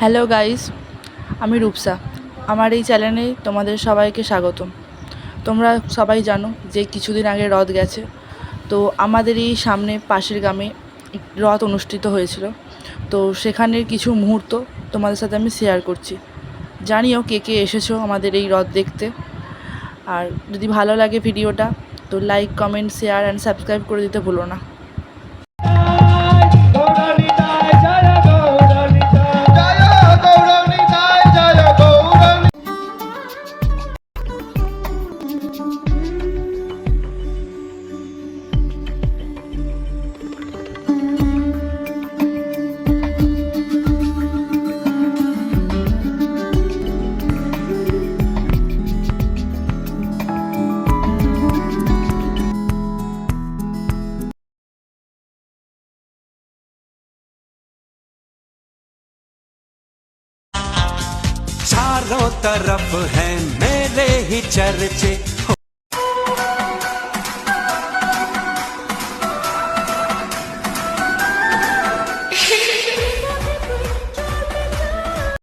Hello guys, আমি রূপসা। আমার এই চ্যানেলে তোমাদের সবাইকে স্বাগতম। তোমরা সবাই জানো যে কিছুদিন আগে রথ গেছে, তো আমাদের এই সামনে পাশের গ্রামে রথ অনুষ্ঠিত হয়েছিল। তো সেখানের কিছু মুহূর্ত তোমাদের সাথে আমি শেয়ার করছি। জানিও কে কে এসেছ আমাদের এই রথ দেখতে। আর যদি ভালো লাগে ভিডিওটা, তো like comment share and subscribe করে দিতে ভুলো না। चारों तरफ़ है मेरे ही चर्चे।